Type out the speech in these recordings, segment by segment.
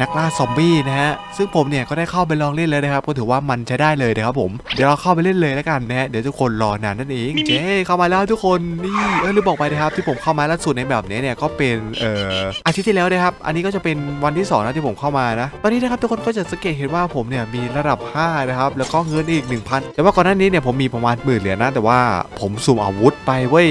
นักล่าซอมบี้นะฮะซึ่งผมเนี่ยก็ได้เข้าไปลองเล่นเลยนะครับก็ถือว่ามันใช้ได้เลยนะครับผมเดี๋ยวเราเข้าไปเล่นเลยแล้วกันนะฮะเดี๋ยวทุกคนรอนานนั่นเองเจ๊เข้ามาแล้วทุกคนนี่เออลืมบอกไปนะครับที่ผมเข้ามาล่าสุดในแบบนี้เนี่ยก็เป็นเอ่ออาทิตย์ที่แล้วนะครับอันนี้ก็จะเป็นวันที่สองนะที่ผมเข้ามานะตอนนี้นะครับทุกคนก็จะสังเกตเห็นว่าผมเนี่ยมีระดับ 5 นะครับแล้วก็เงินอีก 1,000 แต่ว่าก่อนหน้านี้เนี่ยผมมีประมาณหมื่นเหรียญนะแต่ว่าผมสุ่มอาวุธไปเว้ย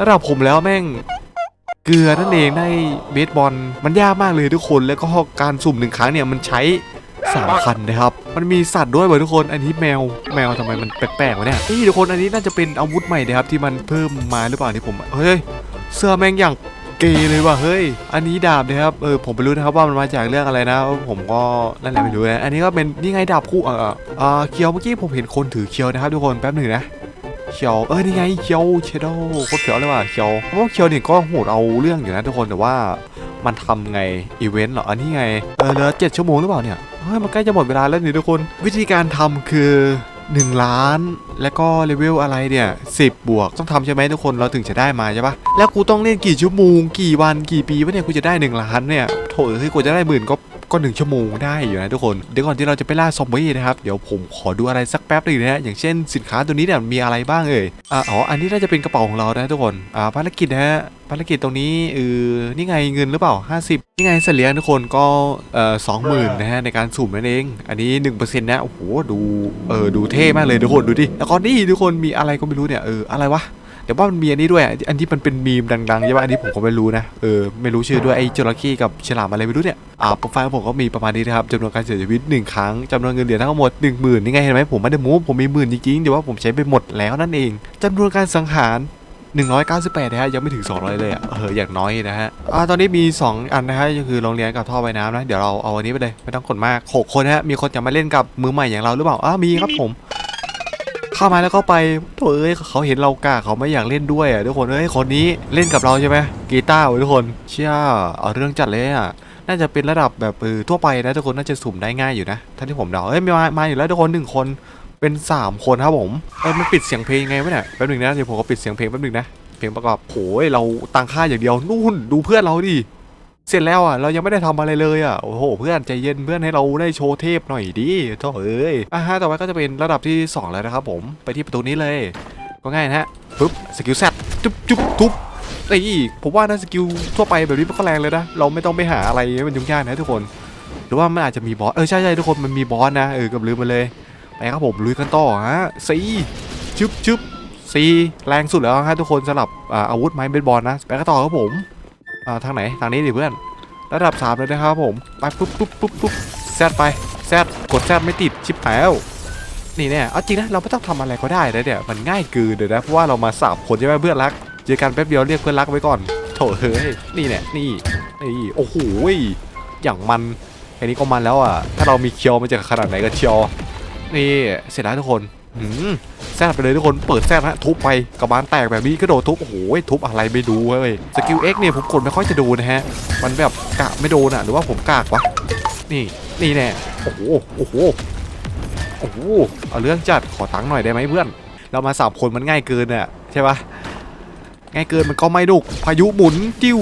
ระดับผมแล้วแม่ง เกลือนั่นเองได้เบสบอลมันยากมากเลยทุกคนแล้วก็การสุ่มหนึ่งครั้งเนี่ยมันใช้สามพันนะครับ มันมีสัตว์ด้วยเว้ยทุกคน อันนี้แมว แมวทำไมมันแปลกๆวะเนี่ย นี่ทุกคน อันนี้น่าจะเป็นอาวุธใหม่นะครับที่มันเพิ่มมาหรือเปล่าที่ผม เฮ้ย เสื้อแม่งอย่างเกย์เลยว่ะ เฮ้ย อันนี้ดาบนะครับ เออ ผมไม่รู้นะครับว่ามันมาจากเรื่องอะไรนะ ผมก็นั่นแหละไม่รู้นะ อันนี้ก็เป็นนี่ไงดาบคู่ เออเออเคียวเมื่อกี้ผมเห็นคนถือเคียวนะครับทุกคน แป๊บหนึ่งนะ เคียวเออนี่ไงเคียวเชโดโคตรเฟี้ยวเลยว่ะเคียวเพราะว่าเคียวเนี่ยก็โหดเอาเรื่องอยู่นะทุกคนแต่ว่ามันทำไงอีเวนต์เหรออันนี้ไงเออเหลือเจ็ดชั่วโมงหรือเปล่าเนี่ยเฮ้ยมันใกล้จะหมดเวลาแล้วนี่ทุกคน วิธีการทำคือ 1 ล้าน แล้วก็เลเวลอะไรเนี่ย10 บวกต้องทำใช่ไหมทุกคนเราถึงจะได้มาใช่ปะแล้วกูต้องเล่นกี่ชั่วโมงกี่วันกี่ปีวะเนี่ยกูจะได้ 1 ล้านเนี่ยโถเอ้ยกูจะได้หมื่นก็ ก็หนึ่งชั่วโมงได้อยู่นะทุกคน เดี๋ยวก่อนที่เราจะไปล่าซอมบี้นะครับ เดี๋ยวผมขอดูอะไรสักแป๊บหนึงนะฮะ อย่างเช่นสินค้าตัวนี้เนี่ยมีอะไรบ้างเอ่ย อ๋อ อันนี้น่าจะเป็นกระเป๋าของเรานะทุกคน อ่าภารกิจนะฮะภารกิจตรงนี้เออนี่ไงเงินหรือเปล่า 50 นี่ไงเสลียงทุกคนก็เอ่อสองหมื่นนะฮะในการสุ่มนั่นเอง อันนี้1%นะ โอ้โห ดู เออดูเท่มากเลยทุกคนดูดิ แล้วก็นี่ทุกคนมีอะไรก็ไม่รู้เนี่ย เอออะไรวะ เดี๋ยวว่ามันมีอันนี้ด้วย อันที่มันเป็นมีมดังๆใช่ป่ะอันนี้ผมก็ไม่รู้นะ เออ ไม่รู้ชื่อด้วยไอ้จระเข้กับฉลามอะไรไม่รู้เนี่ย อ่าโปรไฟล์ของผมก็มีประมาณนี้นะครับจำนวนการเสียชีวิตหนึ่งครั้งจำนวนเงินเหรียญทั้งหมด 1 0,000นี่ไงเห็นไหมผมไม่ได้มูฟผมมีหมื่นจริงๆแต่ว่าผมใช้ไปหมดแล้วนั่นเองจำนวนการสังหาร198นะฮะยังไม่ถึง 200 เลยอะเอออย่างน้อยนะฮะอ่าตอนนี้มี 2 อันนะฮะก็คือโรงเรียนกับท่อไว้น้ำนะ เดี๋ยวเราเอาอันนี้ไปเลย ไม่ต้องกดมากหกคนนะฮะมีคนจะมาเล่นกับมือใหม่อย่างเราหรือเปล่าอ้ามีครับผม เข้ามาแล้วก็ไปโถเอ้ยเขาเห็นเรากล้าเขาไม่อยากเล่นด้วยอะทุกคนเอ้ยคนนี้เล่นกับเราใช่ไหมกีตาร์เว้ทุกคนเชี่ยเอาเรื่องจัดเลยอะน่าจะเป็นระดับแบบเออทั่วไปนะทุกคนน่าจะสุ่มได้ง่ายอยู่นะถ้าที่ผมเดาเอ้ยมามาอยู่แล้วทุกคนหนึ่งคนเป็นสามคนครับผมเอ้ยมันปิดเสียงเพลงไงวะเนี่ยแป๊บหนึงนะเดี๋ยวผมก็ปิดเสียงเพลงแป๊บหนึงนะเพลงประกอบโอ้ยเราตังค่าอย่างเดียวนู่นดูเพื่อนเราดิ เสร็จแล้วอะเรายังไม่ได้ทำอะไรเลยอะโอ้โหเพื่อนใจเย็นเพื่อนให้เราได้โชว์เทพหน่อยดิโถ่เอ้ยอะฮะต่อไปก็จะเป็นระดับที่สองแล้วนะครับผมไปที่ประตูนี้เลย ก็ง่ายนะฮะปึ๊บสกิลแซดจุ๊บจุ๊บทุบนี่ผมว่านะสกิลทั่วไปแบบนี้มันก็แรงเลยนะเราไม่ต้องไปหาอะไรมันยุ่งยากนะทุกคน หรือว่ามันอาจจะมีบอสเออใช่ใช่ทุกคนมันมีบอสนะเออกับลืมไปเลยไปครับผมลุยกันต่อฮะสีจุ๊บจุ๊บสีแรงสุดแล้วฮะทุกคนสำหรับอาอาวุธไม้เบสบอลนะไปกันต่อครับผม อ่าทางไหนทางนี้ดิเพื่อนระดับ3เลยนะครับผมไปปุ๊บปุ๊บปุ๊บปุ๊บแซดไปแซดกดแซดไม่ติดชิปหายแล้วนี่เนี่ยเอาจริงนะเราไม่ต้องทำอะไรก็ได้นะเนี่ยมันง่ายเกินเลยนะเพราะว่าเรามาสามคนใช่ไหมเพื่อนรักเจอกันแป๊บเดียวเรียกเพื่อนรักไว้ก่อนโถเฮ้ยนี่เนี่ยนี่นี่โอ้โหอย่างมันแค่นี้ก็มันแล้วอะถ้าเรามีเคียวมันจะขนาดไหนกันเชียวนี่เสร็จแล้วทุกคน หืมแซดไปเลยทุกคนเปิดแซดฮะทุบไปกระบาลแตกแบบนี้ก็โดนทุบโอ้โหทุบอะไรไม่ดูเว้ยสกิลเอ็กเนี่ยผมกดไม่ค่อยจะดูนะฮะ มันแบบกะไม่โดนอะหรือว่าผมกากวะนี่นี่แน่โอ้โหโอ้โหโอ้โหเอาเรื่องจัดขอตังค์หน่อยได้ไหมเพื่อน เรามาสามคนมันง่ายเกินอะใช่ปะง่ายเกินมันก็ไม่ดุกพายุหมุนติ้ว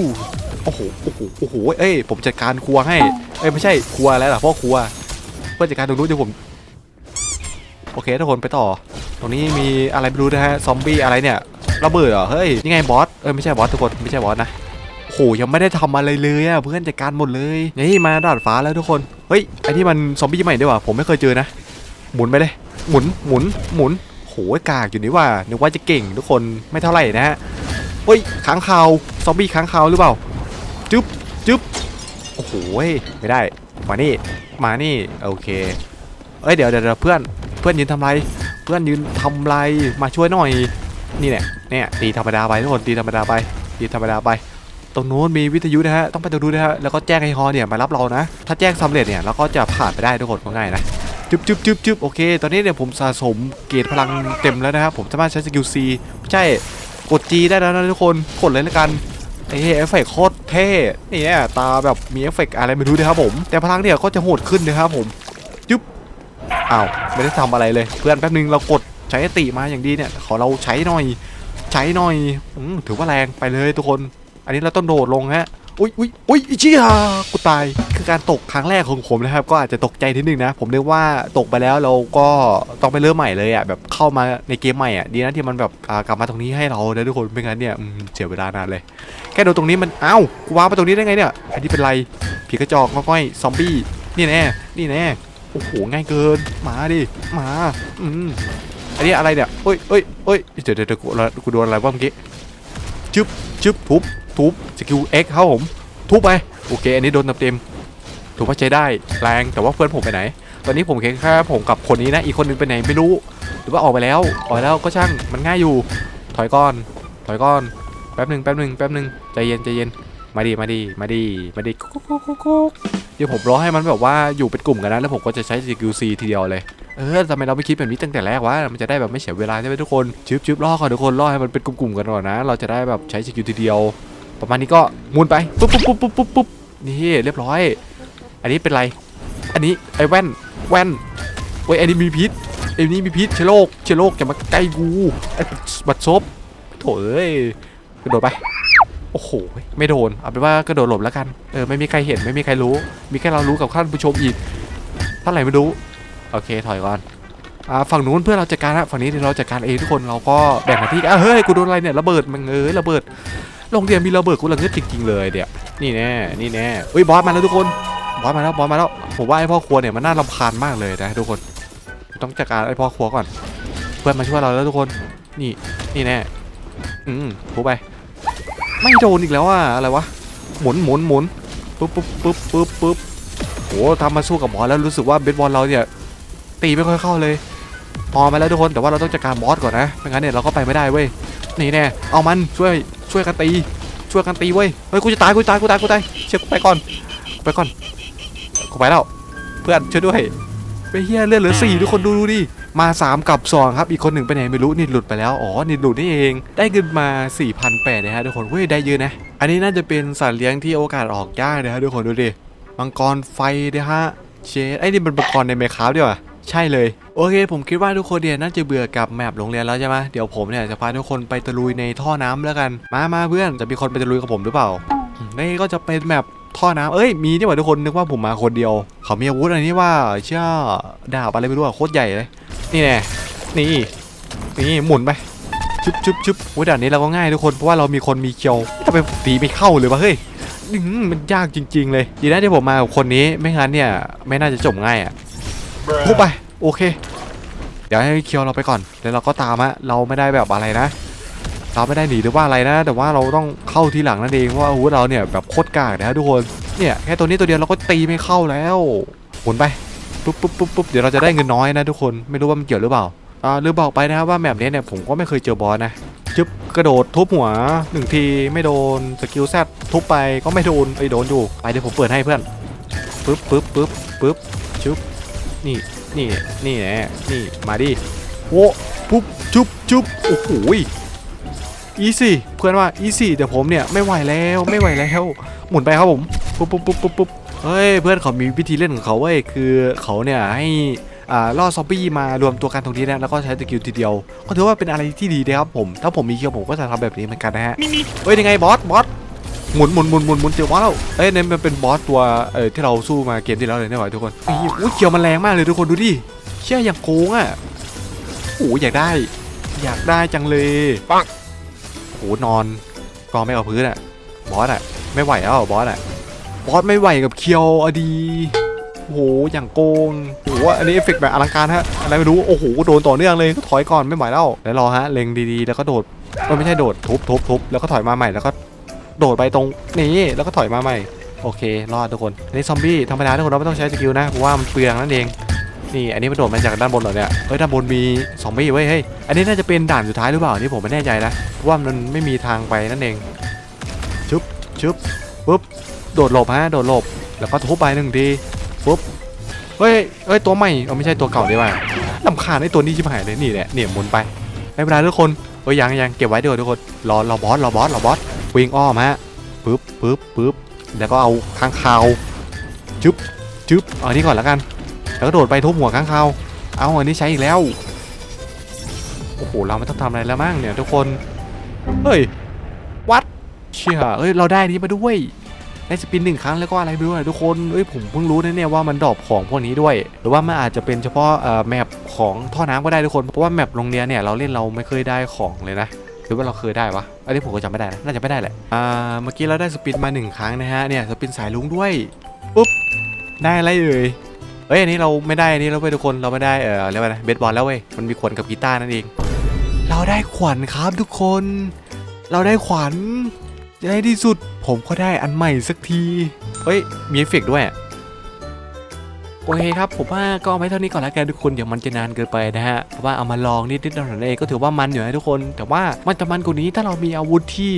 โอ้โหโอ้โหโอ้โหเอ้ยผมจัดการครัวให้เอ้ยไม่ใช่ครัวแล้วล่ะพ่อครัวเพื่อจัดการตรงนู้นเดี๋ยวผม โอเคทุกคนไปต่อ ตรงนี้มีอะไรไม่รู้นะฮะซอมบี้อะไรเนี่ยระเบิดเหรอเฮ้ยนี่ไงบอสเอ้ยไม่ใช่บอสทุกคนไม่ใช่บอสนะโหยังไม่ได้ทำอะไรเลยอะเพื่อนจัดการหมดเลยนี่มาดาดฟ้าแล้วทุกคนเฮ้ยไอที่มันซอมบี้ใหม่ด้วยว่ะผมไม่เคยเจอนะ หมุนไปเลย หมุนหมุนหมุนโหยกากอยู่นี่ว่านึกว่าจะเก่งทุกคนไม่เท่าไหร่นะฮะเฮ้ยค้างคาวซอมบี้ค้างคาวหรือเปล่าจึ๊บจึ๊บโอ้โหไม่ได้มานี่มานี่โอเคเอ้ยเดี๋ยวเดี๋ยวเพื่อน เพื่อนยืนทำไร เพื่อนยืนทำไร มาช่วยหน่อย นี่แหละเนี่ยตีธรรมดาไปทุกคนตีธรรมดาไปตีธรรมดาไป ตรงนู้นมีวิทยุนะฮะ ต้องไปตรงนู้นนะฮะ แล้วก็แจ้งให้ฮอเนี่ยมารับเรานะ ถ้าแจ้งสำเร็จเนี่ยเราก็จะผ่านไปได้ทุกคนง่ายนะจึ๊บจึ๊บจึ๊บจึ๊บโอเค ตอนนี้เนี่ยผมสะสมเกรดพลังเต็มแล้วนะครับผมสามารถใช้สกิล C ใช่กด G ได้แล้วนะทุกคนกดเลยแล้วกันไอ้เอฟเฟกโคตรเท่เนี่ยตาแบบมีเอฟเฟกอะไรไม่รู้นะครับผม แต่พลังเนี่ยก็จะโหดขึ้นนะครับผม อ้าวไม่ได้ทำอะไรเลย เพื่อนแป๊บนึงเรากดใช้อติมาอย่างดีเนี่ย ขอเราใช้หน่อย ใช้หน่อยอถือว่าแรงไปเลยทุกคน อันนี้เราต้องโดดลงฮะอุ้ยอุ้ยอุ้ยอิชิฮากูตายคือการตกครั้งแรกของผมนะครับ ก็อาจจะตกใจนิดนึงนะ ผมนึกว่าตกไปแล้วเราก็ต้องไปเริ่มใหม่เลยอะแบบเข้ามาในเกมใหม่อะดีนะที่มันแบบกลับมาตรงนี้ให้เรานะทุกคนไม่งั้นเนี่ยเสียเวลานานเลย แค่โดนตรงนี้มันเอ้ากูว้ามาตรงนี้ได้ไงเนี่ยอันนี้เป็นไรผีกระจอกง่อยๆซอมบี้นี่แน่นี่แน่ โอ้โหง่ายเกินมาดิมาอืมอันนี้อะไรเนี่ยเอ้ยเอ้ยเอ้ยเดี๋ยวเดี๋ยวเดี๋ยวกูกูโดนอะไรวะเมื่อกี้จึ๊บจึ๊บทุบทุบสกิลเอ็กครับผมทุบไปโอเค อันนี้โดนเต็มถูกว่าใช้ได้แรงแต่ว่าเพื่อนผมไปไหน ตอนนี้ผมแค่แค่ผมกับคนนี้นะ อีกคนนึงไปไหนไม่รู้ หรือว่าออกไปแล้วออกไปแล้วก็ช่างมันง่ายอยู่ ถอยก้อน ถอยก้อนแป๊บหนึ่งแป๊บหนึ่งแป๊บหนึ่งใจเย็นใจเย็นมาดีมาดีมาดีมาดีกุ๊กกุ๊กกุ๊กกุ๊ก ดี๋ยวผมรอให้มันแบบว่าอยู่เป็นกลุ่มกันนะแล้วผมก็จะใช้ CQC ทีเดียวเลยเออทำไมเราไม่คิดแบบนี้ตั้งแต่แรกวะมันจะได้แบบไม่เสียเวลาใช่ไหมทุกคนชึบชึบรอก่อนทุกคนรอให้มันเป็นกลุ่มๆกันก่อนนะ เราจะได้แบบใช้สกิลทีเดียว ประมาณนี้ก็มุนไปปุ๊บปุ๊บปุ๊บปุ๊บปุ๊บปุ๊บนี่เรียบร้อย อันนี้เป็นไร อันนี้ไอ้แว่นแว่นเว้ยอันนี้มีพิษไอ้นี่มีพิษเชื้อโรคเชื้อโรคอย่ามาใกล้กูไอ้บัดซบโถ่เอ้ยกระโดดไป โอ้โห ไม่โดน เอาเป็นว่ากระโดดหลบแล้วกัน เออ ไม่มีใครเห็น ไม่มีใครรู้ มีแค่เรารู้กับท่านผู้ชมอีกท่านไหร่ไม่รู้ โอเค ถอยก่อน อ่า ฝั่งนู้นเพื่อเราจัดการนะฝั่งนี้เดี๋ยวเราจัดการเองทุกคน เราก็แบ่งหน้าที่อะเฮ้ย กูโดนอะไรเนี่ย ระเบิดมันเอ้ย ระเบิด โรงเรียนมีระเบิดกูระเงืดจริง ๆ เลยเดี๋ยวนี่แน่ นี่แน่เฮ้ย บอสมาแล้วทุกคน บอสมาแล้ว บอสมาแล้ว ผมว่าไอ้พ่อครัวเนี่ยมันน่ารำคาญมากเลยนะทุกคน ต้องจัดการไอ้พ่อครัวก่อน เพื่อนมาช่วยเราแล้วทุกคน นี่ นี่แน่ อืมพูไป ไม่โดนอีกแล้วอะอะไรวะ หมุนหมุนหมุนปุ๊บปุ๊บปุ๊บปุ๊บปุ๊บโหทำมาสู้กับบอสแล้วรู้สึกว่าเบสบอลเราเนี่ยตีไม่ค่อยเข้าเลยพอมาแล้วทุกคนแต่ว่าเราต้องจัดการบอสก่อนนะไม่งั้นเนี่ยเราก็ไปไม่ได้เว้ยนี่แน่เอามันช่วยช่วยกันตีช่วยกันตีเว้ยเฮ้ยกูจะตายกูตายกูตายกูตายเชื่อกูไปก่อนกูไปก่อนกูไปแล้วเพื่อนช่วยด้วยไปเฮียเลือดเหลือสี่ทุกคนดูดูดิ มา 3 กับ 2 ครับ อีกคนหนึ่งไปไหนไม่รู้นี่หลุดไปแล้ว อ๋อ นี่หลุดนี่เอง ได้เงินมา 4,800นะฮะทุกคนเว้ยได้เยอะนะ อันนี้น่าจะเป็นสัตว์เลี้ยงที่โอกาสออกยากนะฮะทุกคนดูดิ มังกรไฟนะฮะ เชดไอ้นี่มันมังกรในเมคาฟดีกว่าใช่เลย โอเค ผมคิดว่าทุกคนเนี่ยน่าจะเบื่อกับแมปโรงเรียนแล้วใช่ไหมเดี๋ยวผมเนี่ยจะพาทุกคนไปตะลุยในท่อน้ำแล้วกัน มามาเพื่อนจะมีคนไปตะลุยกับผมหรือเปล่านี่ก็จะเป็นแมปท่อน้ำเอ้ยมีนี่หว่าทุกคนนึกว่าผมมาคนเดียว เขามีอาวุธอะไรนี่ว่าเชื่อดาบอะไรไม่รู้อะโคตรใหญ่เลย นี่แน่นี่นี่หมุนไปชึบชึบชึบโอ้ยด่านนี้เราก็ง่ายทุกคนเพราะว่าเรามีคนมีเคียวทำไมผมตีไม่เข้าเลยวะเฮ้ยอื้อหือมันยากจริง ๆ เลยดีนะที่ผมมากับคนนี้ไม่งั้นเนี่ยไม่น่าจะจบง่ายอะทุบไปโอเค เดี๋ยวให้เคียวเราไปก่อนแล้วเราก็ตามฮะเราไม่ได้แบบอะไรนะ เราไม่ได้หนีหรือว่าอะไรนะ แต่ว่าเราต้องเข้าทีหลังนั่นเองเพราะว่าอาวุธเราเนี่ยแบบโคตรกากนะทุกคนเนี่ยแค่ตัวนี้ตัวเดียวเราก็ตีไม่เข้าแล้วหมุนไป ปุ๊บปุ๊บปุ๊บปุ๊บเดี๋ยวเราจะได้เงินน้อยนะทุกคนไม่รู้ว่ามันเกี่ยวหรือเปล่าอ่าลืมบอกไปนะครับว่าแบบนี้เนี่ยผมก็ไม่เคยเจอบอสนะจึ๊บกระโดดทุบหัวหนึ่งทีไม่โดนสกิลแซดทุบไปก็ไม่โดนไอโดนอยู่ไปเดี๋ยวผมเปิดให้เพื่อนปึ๊บปึ๊บปึ๊บปึ๊บชึบนี่นี่นี่แหละนี่มาดิโว้ปุ๊บจุ๊บจุ๊บโอ้โหอีซี่เพื่อนว่าอีซี่แต่ผมเนี่ยไม่ไหวแล้วไม่ไหวแล้วหมุนไปครับผมปุ๊บปุ๊บปุ๊บปุ๊บปุ๊บ เฮ้ยเพื่อนเขามีวิธีเล่นของเขาเว้ยคือเขาเนี่ยให้อ่าล่อซอมบี้มารวมตัวกันตรงนี้นะแล้วก็ใช้สกิลทีเดียวก็ถือว่าเป็นอะไรที่ดีนะครับผม ถ้าผมมีเคียวผมก็จะทำแบบนี้เหมือนกันนะฮะเฮ้ยยังไงบอสบอสหมุนหมุนหมุนหมุนหมุนเจอวะแล้วเอ้ยเนี่ยมันเป็นบอสตัวเออที่เราสู้มาเกมที่แล้วเลยเนี่ยหว่าทุกคนเฮ้ยอุ้ยเคียวมันแรงมากเลยทุกคนดูดิเชี่ยอย่างโกงอะโอ้ยอยากได้ อยากได้จังเลยปังโอ้นอนกองไม่กับพื้นอะบอสอะไม่ไหวแล้วบอสอะ บอสไม่ไหวกับเคียวอดีโอ้โหอย่างโกงโอ้โหอันนี้เอฟเฟกต์แบบอลังการฮะอะไรไม่รู้โอ้โหโดนต่อเนื่องเลยก็ถอยก่อนไม่ไหวแล้วแล้วรอฮะเล็งดีๆ แล้วก็โดดไม่ใช่โดดทุบทุบทุบแล้วก็ถอยมาใหม่แล้วก็โดดไปตรงนี้แล้วก็ถอยมาใหม่โอเค รอดทุกคนอันนี้ซอมบี้ธรรมดาทุกคนเราไม่ต้องใช้สกิลนะเพราะว่ามันเปลืองนั่นเอง นี่ อันนี้มันโดดมาจากด้านบนเหรอเนี่ย เฮ้ย ด้านบนมีซอมบี้เว้ย เฮ้ย อันนี้น่าจะเป็นด่านสุดท้ายหรือเปล่า นี่ผมไม่แน่ใจนะ เพราะว่ามันไม่มีทางไปนั่นเอง ชึบชึบปุ๊บ โดดหลบฮะโดดหลบแล้วก็ทุบไปหนึ่งทีปุ๊บเฮ้ยเฮ้ยตัวใหม่เอาไม่ใช่ตัวเก่าดีกว่าลำคาญไอ้ตัวนี้ชิบหายเลยนี่แหละเนี่ยหมุนไปไม่เป็นไรทุกคนเฮ้ยยังยังเก็บไว้เดี๋ยวทุกคนรอรอบอสรอบอสรอบอสวิ่งอ้อมฮะปึ๊บปึ๊บปึ๊บแล้วก็เอาค้างคาวจึ๊บจึ๊บเอาอันนี้ก่อนแล้วกัน แล้วก็โดดไปทุบหัวค้างคาวเอาอันนี้ใช้อีกแล้วโอ้โหเราไม่ต้องทำอะไรแล้วมั้งเนี่ยทุกคนเฮ้ยวัดเชี่ยเฮ้ยเราได้นี้มาด้วย ได้สปินหนึ่งครั้งแล้วก็อะไรด้วยทุกคนเอ้ยผมเพิ่งรู้นะเนี่ยว่ามันดรอปของพวกนี้ด้วย หรือว่ามันอาจจะเป็นเฉพาะเอ่อแมปของท่อน้ำก็ได้ทุกคนเพราะว่าแมปโรงเรียนเนี่ยเราเล่นเราไม่เคยได้ของเลยนะหรือว่าเราเคยได้วะ อันนี้ผมก็จำไม่ได้นะ น่าจะไม่ได้แหละ อ่า เมื่อกี้เราได้สปินมาหนึ่งครั้งนะฮะ เนี่ย สปินสายลุงด้วย ปุ๊บ ได้อะไรเอ่ยเฮ้ย อันนี้เราไม่ได้ อันนี้เราไปทุกคน เราไม่ได้ เออเรียกว่าอะไรเบสบอลแล้วเว้ย มันมีขวานกับกีตาร์นั่นเอง เราได้ขวัญครับทุกคน เราได้ขวัญ ในที่สุดผมก็ได้อันใหม่สักที เฮ้ย มีเอฟเฟกต์ด้วยโอเคครับ ผมว่าก็เอาไว้เท่านี้ก่อนแล้วกันทุกคนเดี๋ยวมันจะนานเกินไปนะฮะเพราะว่าเอามาลองนิดๆหน่อยๆเองก็ถือว่ามันอยู่นะทุกคน แต่ว่ามันจะมันกว่านี้ถ้าเรามีอาวุธที่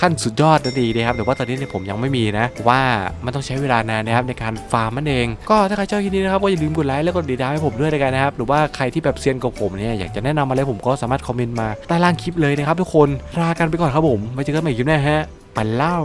ขั้นสุดยอดนั่นเองนะครับแต่ว่าตอนนี้เนี่ยผมยังไม่มีนะ ว่ามันต้องใช้เวลานานนะครับในการฟาร์มมันเองก็ถ้าใครชอบคลิปนี้นะครับก็อย่าลืมกดไลค์แล้วก็ดีดาให้ผมด้วยนะครับหรือว่าใครที่แบบเซียนกับผมเนี่ยอยากจะแนะนำอะไรผมก็สามารถคอมเมนต์มาใต้ล่างคลิปเลยนะครับทุกคนลากันไปก่อนครับผมไว้เจอกันใหม่คลิปหน้าฮะไปเล่า